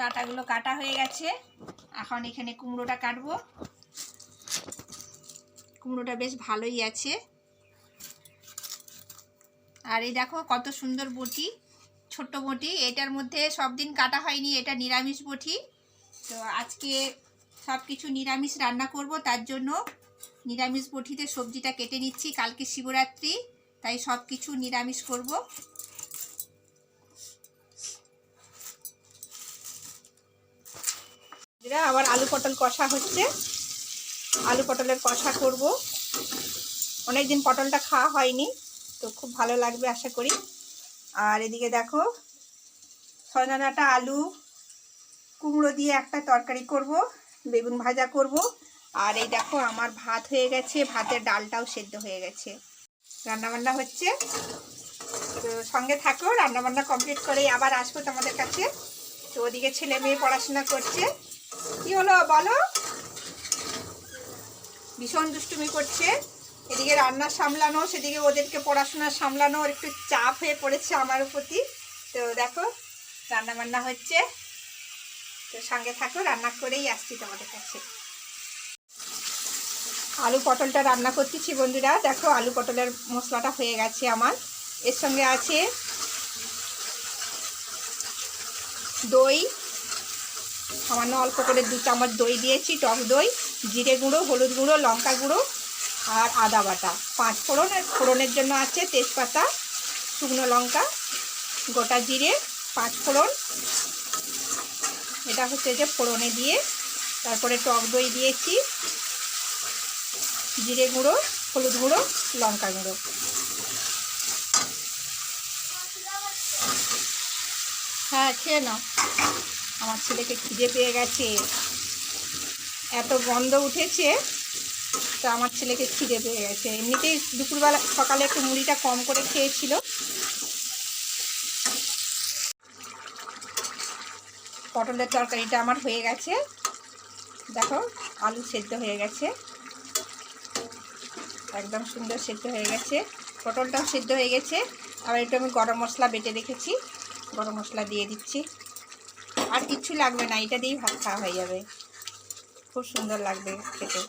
ডাটাগুলো কাটা হয়ে গেছে। এখন এখানে কুমড়োটা কাটবো। কুমড়োটা বেশ ভালোই আছে। আর এই দেখো কত সুন্দর বটি, ছোট্ট বটি। এটার মধ্যে সব দিন কাটা হয়নি, এটা নিরামিষ বটি। তো আজকে সব কিছু নিরামিষ রান্না করব, তার জন্য নিরামিষ বটিতে সবজিটা কেটে নিচ্ছি। কালকে শিবরাত্রি, তাই সব কিছু নিরামিষ করব। এরা আবার আলু পটল কষা হচ্ছে। আলু পটলের কষা করব। অনেকদিন পটলটা খাওয়া হয়নি, তো খুব ভালো লাগবে আশা করি। আর এদিকে দেখো, সজনাটা আলু, কুমড়ো দিয়ে একটা তরকারি করব, বেগুন ভাজা করব। আর এই দেখো, আমার ভাত হয়ে গেছে, ভাতের ডালটাও সেদ্ধ হয়ে গেছে। রান্নাবান্না হচ্ছে। তো সঙ্গে থাকো, রান্নাবান্না কমপ্লিট করে আবার আসব তোমাদের কাছে। তো ওদিকে ছেলে মেয়ে পড়াশোনা করছে। কি হলো বলো? ভীষণ দুষ্টুমি করছে। এদিকে রান্না সামলানো, সেদিকে ওদেরকে পড়াশোনা সামলানো একটু চাপ হয়ে পড়েছে আমার প্রতি। তো দেখো রান্না বান্না হচ্ছে। তো সঙ্গে থাকো, রান্না করেই আসছি তোমাদের কাছে। আলু পটলটা রান্না করতেছি বন্ধুরা। দেখো, আলু পটলের মশলাটা হয়ে গেছে আমার। এর সঙ্গে আছে দই সামান্য অল্প করে দু চামচ দই দিয়েছি, টক দই, জিরে গুঁড়ো, হলুদ গুঁড়ো, লঙ্কা গুঁড়ো আর আদা বাটা। পাঁচ ফোড়ন ফোড়নের জন্য আছে তেজপাতা, শুকনো লঙ্কা, গোটা জিরে, পাঁচ ফোড়ন। এটা হচ্ছে যে ফোড়নে দিয়ে। তারপরে টক দই দিয়েছি, জিরে গুঁড়ো, হলুদ গুঁড়ো, লঙ্কা গুঁড়ো। হ্যাঁ খেয়ে নাও। আমার ছেলেকে খিদে পেয়ে গেছে। এত গন্ধ উঠেছে, তো আমার ছেলেকে খিদে পেয়ে গেছে। এমনিতেই দুপুরবেলা সকালে একটু মুড়িটা কম করে খেয়েছিল। পটলের তরকারিটা আমার হয়ে গেছে। দেখো, আলু সেদ্ধ হয়ে গেছে। একদম সুন্দর সেদ্ধ হয়ে গেছে। পটলটাও সেদ্ধ হয়ে গেছে। আবার একটু আমি গরম মশলা বেটে রেখেছি। গরম মশলা দিয়ে দিচ্ছি। আর কিচ্ছু লাগবে না, এটা দিয়েই ভাত খাওয়া হয়ে যাবে। খুব সুন্দর লাগবে খেতে।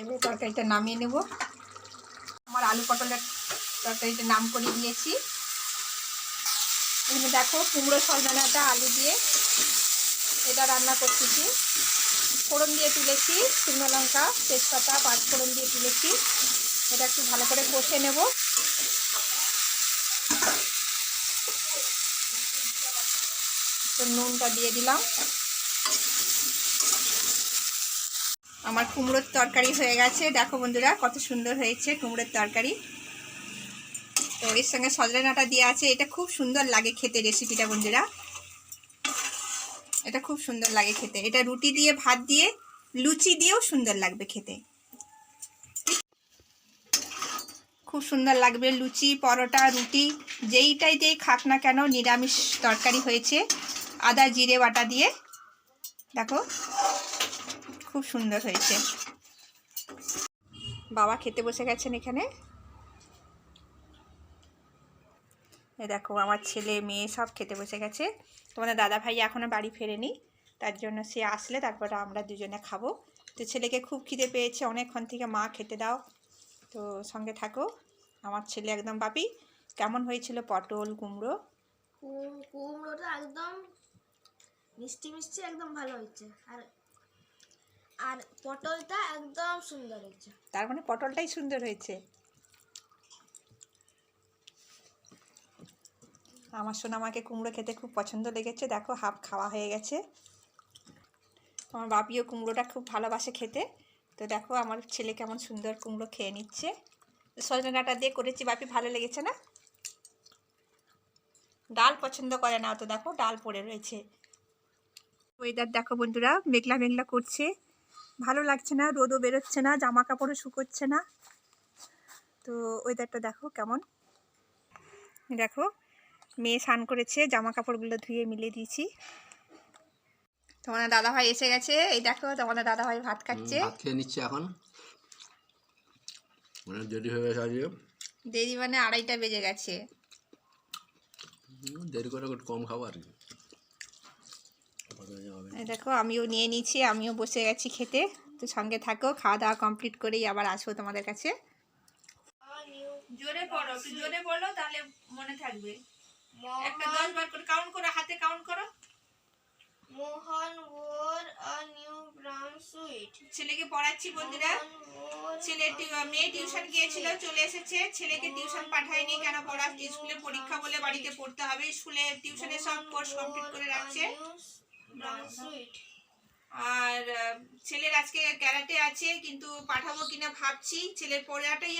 এবার তরকারিটা নামিয়ে নেব। আমার আলু পটলের তরকারিটা নাম করে দিয়েছি। দেখো কুমড়ো সজনাটা আলু দিয়ে এটা রান্না করতেছি। ফোড়ন দিয়ে তুলেছি, শুকনো লঙ্কা, তেজপাতা পাঁচ ফোড়ন দিয়ে তুলেছি। এটা একটু ভালো করে কষে নেব। তো নুনটা দিয়ে দিলাম। আমার কুমড়োর তরকারি হয়ে গেছে। দেখো বন্ধুরা, কত সুন্দর হয়েছে কুমড়োর তরকারি। তো এর সঙ্গে সজনাটা দিয়ে আছে। এটা খুব সুন্দর লাগে খেতে রেসিপিটা বন্ধুরা। এটা খুব সুন্দর লাগে খেতে। এটা রুটি দিয়ে, ভাত দিয়ে, লুচি দিয়েও সুন্দর লাগবে খেতে। খুব সুন্দর লাগবে লুচি, পরোটা, রুটি, যেইটাই দিয়ে খাক না কেন, নিরামিষ তরকারি হয়েছে। আদা, জিরে বাটা দিয়ে। দেখো, খুব সুন্দর হয়েছে। বাবা খেতে বসে গেছেন এখানে। দেখো, আমার ছেলে, মেয়ে সব খেতে বসে গেছে। তোমাদের দাদা ভাই এখনও বাড়ি ফেরেনি, তার জন্য সে আসলে, তারপরে আমরা দুজনে খাব। তো ছেলেকে খুব খিদে পেয়েছে, অনেকক্ষণ থেকে মা খেতে দাও। তো সঙ্গে থাকো, আমার ছেলে একদম বাপি। কেমন হয়েছিল পটল কুমড়ো, কুমড়োটা একদম মিষ্টি মিষ্টি একদম ভালো হয়েছে। আর আর পটলটা একদম সুন্দর হয়েছে। তার মানে পটলটাই সুন্দর হয়েছে। আমার সোনামাকে কুমড়ো খেতে খুব পছন্দ লেগেছে। দেখো, হাফ খাওয়া হয়ে গেছে। আমার বাপিও কুমড়োটা খুব ভালোবাসে খেতে। তো দেখো, আমার ছেলে কেমন সুন্দর কুমড়ো খেয়ে নিচ্ছে। সজনে ডাঁটা দিয়ে করেছি, বাপি ভালো লেগেছে না? ডাল পছন্দ করে না, তো দেখো, ডাল পড়ে রয়েছে। ওয়েদার দেখো বন্ধুরা মেঘলা মেঘলা করছে। ভালো লাগছে না রোদও বেরোচ্ছে না জামা কাপড়ও শুকোচ্ছে না। তো ওয়েদারটা দেখো কেমন। দেখো মেয়ে স্নান করেছে জামা কাপড়গুলো ধুয়ে মিলে দিয়েছি। তোমার দাদা ভাই এসে গেছে। এই দেখো তোমাদের দাদা ভাই ভাত খাচ্ছে। ভাত খেয়ে নিচ্ছে এখন। মানে দেরি হয়ে গেছে আজকে। দেরি মানে আড়াইটা বেজে গেছে। দেরি করে কম খাব আর কি। দেখো আমিও নিয়ে নিয়েছি আমিও বসে গেছি খেতে। তো সঙ্গে থাকো খাওয়া দাওয়া কমপ্লিট করেই আবার আসব তোমাদের কাছে। জোরে পড়ো একটু জোরে বলো তাহলে মনে থাকবে। একটা দশ বার করে কাউন্ট করো হাতে কাউন্ট করো। Mohan wore a new brown suit. ছেলেকে পড়াচ্ছি বন্ধুরা। ছেলে মেয়ে টিউশন গিয়েছিল চলে এসেছে। ছেলেকে টিউশন পাঠায়নি কেন? পড়া স্কুলে পরীক্ষা বলে বাড়িতে পড়তে হবে স্কুলে টিউশনে সব কোর্স কমপ্লিট করে রাখছে। আর ছেলের আজকে ক্যারাটে আছে কিন্তু পাঠাবো কিনা ভাবছি। ছেলের পড়াটাই